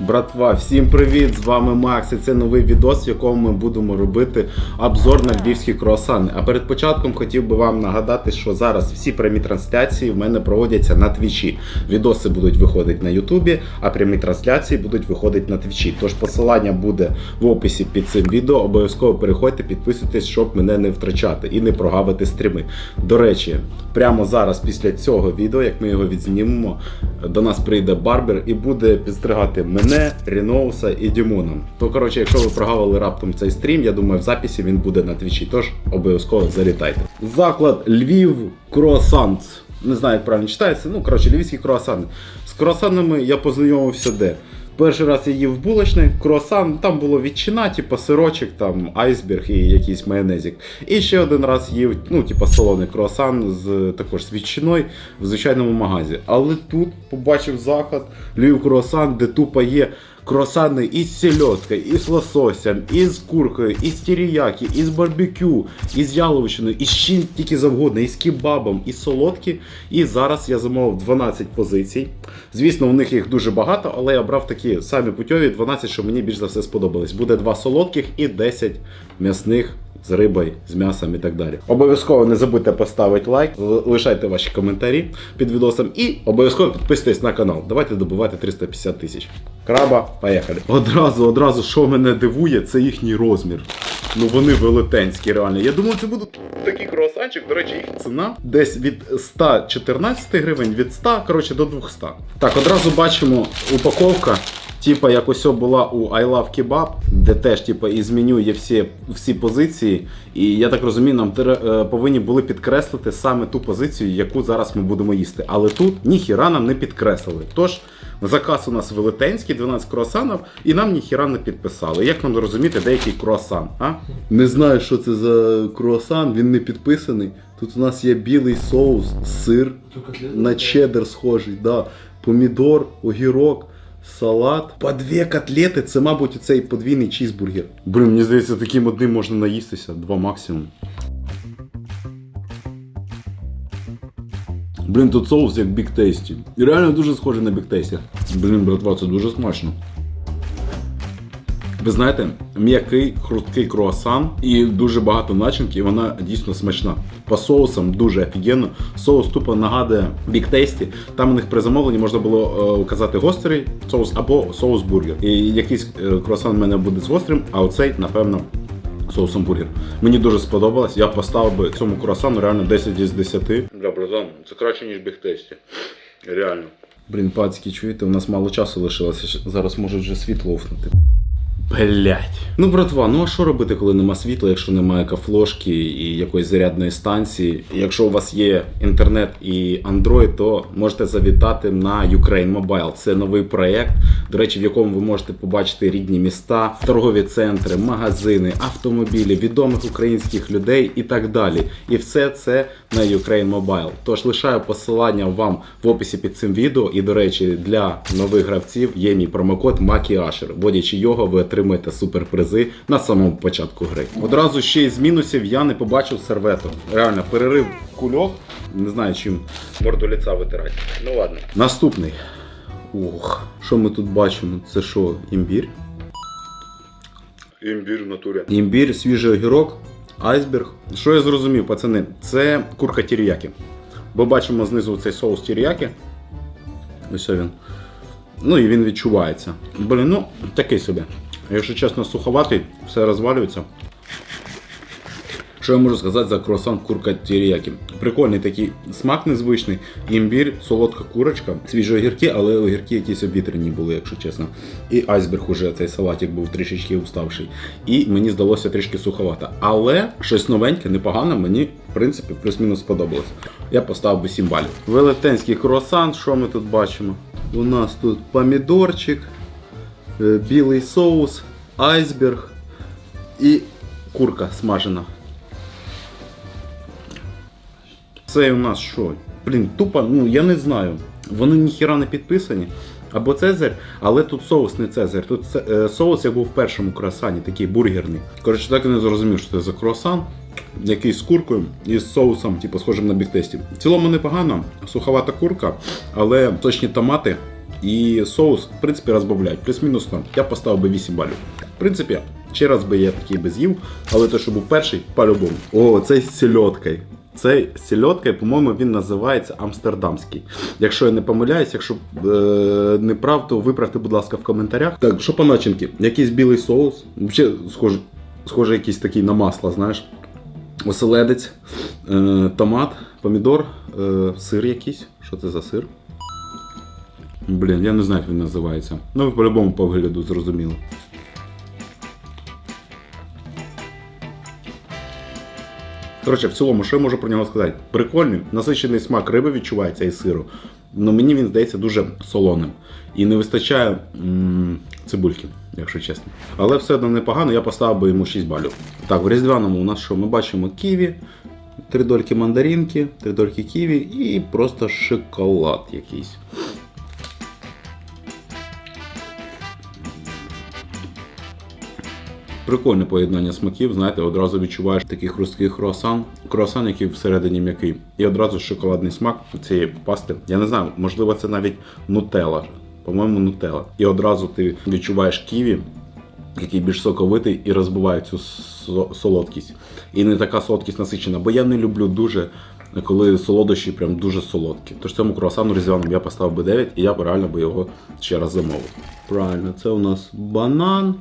Братва, всім привіт! З вами Макс і це новий відос, в якому ми будемо робити обзор на львівські круасани. А перед початком хотів би вам нагадати, що зараз всі прямі трансляції в мене проводяться на твічі. Відоси будуть виходити на Ютубі, а прямі трансляції будуть виходити на твічі. Тож посилання буде в описі під цим відео. Обов'язково переходьте, підписуйтесь, щоб мене не втрачати і не прогавити стріми. До речі, прямо зараз, після цього відео, як ми його відзнімемо, до нас прийде Барбер і буде підстригати мене, Ріноуса і Дімуном. То коротше, якщо ви прогавили раптом цей стрім, я думаю, в записі він буде на твічі. Тож обов'язково залітайте. Заклад Львів Круасант. Не знаю, як правильно читається. Ну, коротше, львівські круасани. З круасанами я познайомився де. Перший раз я їв булочний круасан, там було ветчина, типу сирочок, там айсберг і якийсь майонезик. І ще один раз їв, ну, типу солоний круасан з також з ветчиною в звичайному магазі. Але тут побачив заклад Львів круасан, де тупо є круасани із сельодкою, із лососем, із куркою, із тіріякі, із барбекю, із яловичиною, із чим тільки завгодно, із кебабом, із солодкі. І зараз я замовив 12 позицій. Звісно, у них їх дуже багато, але я брав такі самі путьові 12, що мені більш за все сподобались. Буде 2 солодких і 10 м'ясних. З рибою, з м'ясом і так далі. Обов'язково не забудьте поставити лайк, лишайте ваші коментарі під відосом і обов'язково підписуйтесь на канал. Давайте добувати 350 тисяч. Краба, поїхали. Одразу, одразу, що мене дивує, це їхній розмір. Ну вони велетенські, реально. Я думав, це буде такий круасанчик. До речі, їх ціна десь від 114 гривень, від 100, коротше, до 200. Так, одразу бачимо упаковка. Типа, як ось була у I Love Kebab, де теж типа із меню є всі, всі позиції. І я так розумію, нам е, повинні були підкреслити саме ту позицію, яку зараз ми будемо їсти. Але тут ніхіра нам не підкреслили. Тож заказ у нас велетенський, 12 круасанів, і нам ніхіра не підписали. Як нам зрозуміти, деякий круасан? А? Не знаю, що це за круасан, він не підписаний. Тут у нас є білий соус, сир, на чеддер схожий, да. помідор, огірок, салат. По дві котлети, це, мабуть, цей подвійний чізбургер. Блін, мені здається, таким одним можна наїстися, два максимум. Блін, тут соус як Tasty. І реально дуже схожий на Tasty. Блін, братва, це дуже смачно. Ви знаєте, м'який, хрусткий круасан і дуже багато начинки, і вона дійсно смачна. По соусам дуже офігенно. Соус тупо нагадує Tasty. Там у них при замовленні можна було е, указати гострий соус або соус бургер. І якийсь е, круасан в мене буде з гострим, а оцей, напевно, соусом бургер. Мені дуже сподобалось. Я поставив би цьому круасану реально 10 із 10. Бля, братан, це краще, ніж бігтесті. Реально. Блін, пацьки, чуєте, у нас мало часу лишилося. Зараз може вже світло офнути. Блять. Ну, братва, ну а що робити, коли нема світла, якщо немає кафлошки і якоїсь зарядної станції? Якщо у вас є інтернет і Android, то можете завітати на Ukraine Mobile. Це новий проект, до речі, в якому ви можете побачити рідні міста, торгові центри, магазини, автомобілі, відомих українських людей і так далі. І все це на Ukraine Mobile. Тож лишаю посилання вам в описі під цим відео. І, до речі, для нових гравців є мій промокод MakiAsher. Вводячи його, ви отримаєте суперпризи на самому початку гри. Одразу ще із мінусів я не побачив сервету. Реально, перерив кульок. Не знаю, чим морду ліца витирати. Ну ладно. Наступний. Ух, що ми тут бачимо? Це що, імбір? Імбір в натурі. Імбір, свіжий огірок, айсберг. Що я зрозумів, пацани? Це курка тіріякі. Бо бачимо знизу цей соус тіріякі. Ось він. Ну і він відчувається. Блін, ну такий собі. Якщо чесно, суховатий, все розвалюється. Що я можу сказати за круасан курка тіріякі? Прикольний такий смак незвичний, імбір, солодка курочка, свіжі огірки, але огірки якісь обітряні були, якщо чесно. І айсберг уже цей салатик був трішечки уставший. І мені здалося трішки суховато. Але щось новеньке, непогане, мені в принципі плюс-мінус сподобалось. Я поставив би 7 балів. Велетенський круасан, що ми тут бачимо? У нас тут помідорчик, білий соус, айсберг і курка смажена. Це у нас що? Блін, тупо, ну я не знаю. Вони ніхіра не підписані. Або Цезарь, але тут соус не Цезарь. Тут е, соус як був в першому круасані, такий бургерний. Коротше, так і не зрозумів, що це за круасан, який з куркою і з соусом, типу, схожим на бігтесті. В цілому непогано, суховата курка, але точні томати І соус, в принципі, розбавляють. Плюс-мінус там. Я поставив би 8 балів. В принципі, ще раз би я такий би з'їв, але той, що був перший, по-любому. О, цей з сельодкою. Цей з сельодкою, по-моєму, він називається Амстердамський. Якщо я не помиляюсь, якщо е, не прав, то виправте, будь ласка, в коментарях. Так, що по начинки? Якийсь білий соус. Взагалі, схоже, схоже якийсь такий на масло, знаєш. Оселедець, е, томат, помідор, е, сир якийсь. Що це за сир? Блін, я не знаю, як він називається. Ну, по-любому по вигляду зрозуміло. Коротше, в цілому, що я можу про нього сказати? Прикольний, насичений смак риби відчувається і сиру. Ну мені він здається дуже солоним. І не вистачає м- цибульки, якщо чесно. Але все одно непогано, я поставив би йому 6 балів. Так, в різдвяному у нас що? Ми бачимо ківі, три дольки мандаринки, три дольки ківі і просто шоколад якийсь. Прикольне поєднання смаків, знаєте, одразу відчуваєш такий хрусткий круасан, круасан, який всередині м'який. І одразу шоколадний смак цієї пасти. Я не знаю, можливо, це навіть нутелла. По-моєму, нутелла. І одразу ти відчуваєш ківі, який більш соковитий і розбиває цю солодкість. І не така солодкість насичена, бо я не люблю дуже, коли солодощі прям дуже солодкі. Тож цьому круасану різдвяному я поставив би 9 і я б реально би його ще раз замовив. Правильно, це у нас банан.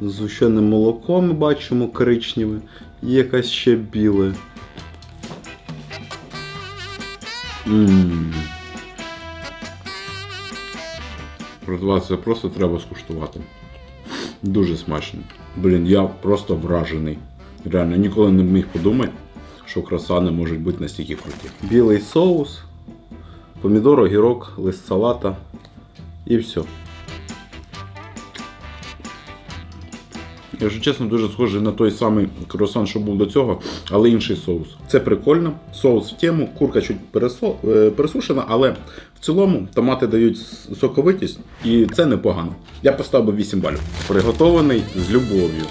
З згущеним молоком ми бачимо коричневе, і якась ще біле. Ммм. Це просто треба скуштувати. Дуже смачно. Блін, я просто вражений. Реально, ніколи не міг подумати, що красани можуть бути настільки круті. Білий соус, помідор, огірок, лист салата і все. Якщо чесно, дуже схожий на той самий круасан, що був до цього, але інший соус. Це прикольно. Соус в тему, курка чуть е, пересушена, але в цілому томати дають соковитість і це непогано. Я поставив би 8 балів. Приготований з любов'ю.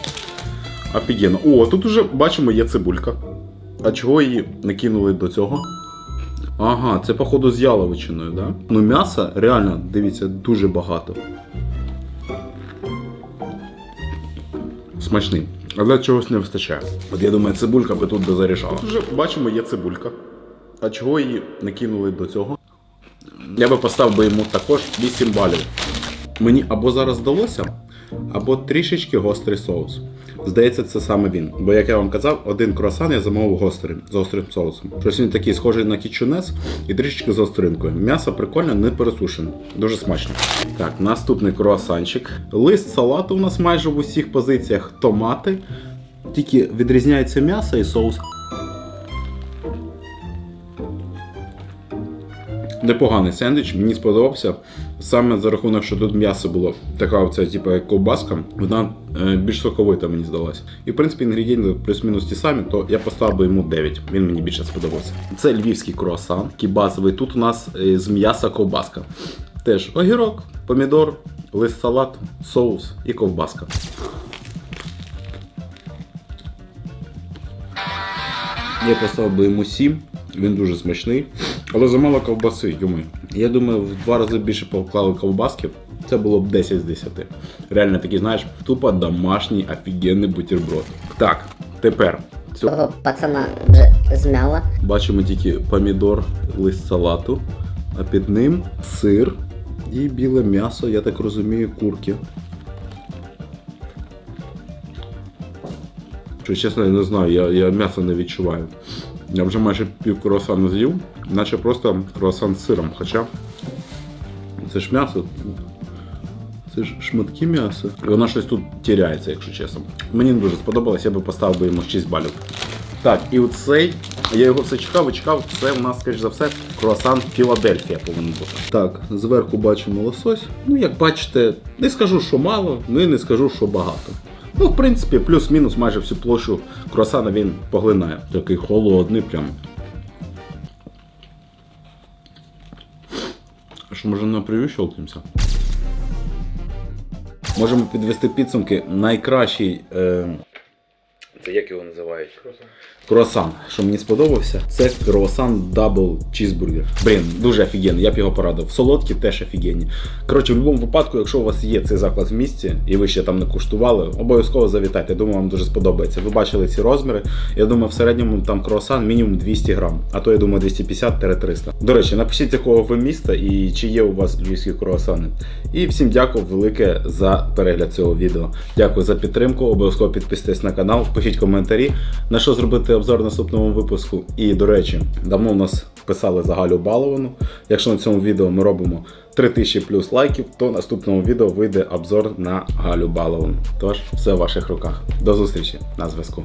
Офігенно. О, тут уже бачимо є цибулька. А чого її не кинули до цього? Ага, це походу з яловичиною, да? Ну м'яса реально, дивіться, дуже багато. Смачний. Але чогось не вистачає. От я думаю, цибулька би тут би зарішала. Тут вже бачимо, є цибулька. А чого її не кинули до цього? Я би поставив би йому також 8 балів. Мені або зараз вдалося, або трішечки гострий соус. Здається, це саме він. Бо, як я вам казав, один круасан я замовив гострий, з гострим соусом. Щось він такий схожий на кічунес і трішечки з остринкою. М'ясо прикольне, не пересушене. Дуже смачно. Так, наступний круасанчик. Лист салату у нас майже в усіх позиціях томати. Тільки відрізняється м'ясо і соус. Непоганий сендвіч, мені сподобався. Саме за рахунок, що тут м'ясо було така оця, типу, як ковбаска, вона е, більш соковита, мені здалася. І в принципі інгредієнти плюс-мінус ті самі, то я поставив би йому 9. Він мені більше сподобався. Це львівський круасан, базовий. Тут у нас е, з м'яса ковбаска. Теж огірок, помідор, лист салату, соус і ковбаска. Я поставив би йому 7, він дуже смачний. Але замало ковбаси, йому. Я думаю, в два рази більше поклали ковбаски. Це було б 10 з 10. Реально такий, знаєш, тупо домашній офігенний бутерброд. Так, тепер цю Того пацана вже змяла. бачимо тільки помідор, лист салату, а під ним сир і біле м'ясо, я так розумію, курки. Що чесно, я не знаю, я, я м'ясо не відчуваю. Я вже майже пів круасану з'їв, наче просто круасан з сиром. Хоча це ж м'ясо. Це ж шматки м'яса. І воно щось тут тіряється, якщо чесно. Мені не дуже сподобалось, я би поставив йому 6 балів. Так, і оцей, я його все чекав і чекав, це у нас, скоріш за все, круасан Філадельфія повинен бути. Так, зверху бачимо лосось. Ну, як бачите, не скажу, що мало, ну і не скажу, що багато. Ну, в принципі, плюс-мінус майже всю площу круасана він поглинає. Такий холодний прям. Що, може на прев'ю щелкнемося? Можемо підвести підсумки. Найкращий е, Це як його називають? Круасан, що мені сподобався, це круасан дабл чізбургер. Блін, дуже офігенний, я б його порадив. Солодкі теж офігенні. Коротше, в будь-якому випадку, якщо у вас є цей заклад в місті і ви ще там не куштували, обов'язково завітайте. Думаю, вам дуже сподобається. Ви бачили ці розміри. Я думаю, в середньому там круасан мінімум 200 грам, а то я думаю 250-300. До речі, напишіть, якого ви міста і чи є у вас львівські круасани. І всім дякую велике за перегляд цього відео. Дякую за підтримку. Обов'язково підписуйтесь на канал, пишіть коментарі, на що зробити обзор наступному випуску. І до речі, давно в нас писали за Галю Баловану. Якщо на цьому відео ми робимо 3000 плюс лайків, то наступному відео вийде обзор на Галю Баловану. Тож все в ваших руках. До зустрічі на зв'язку.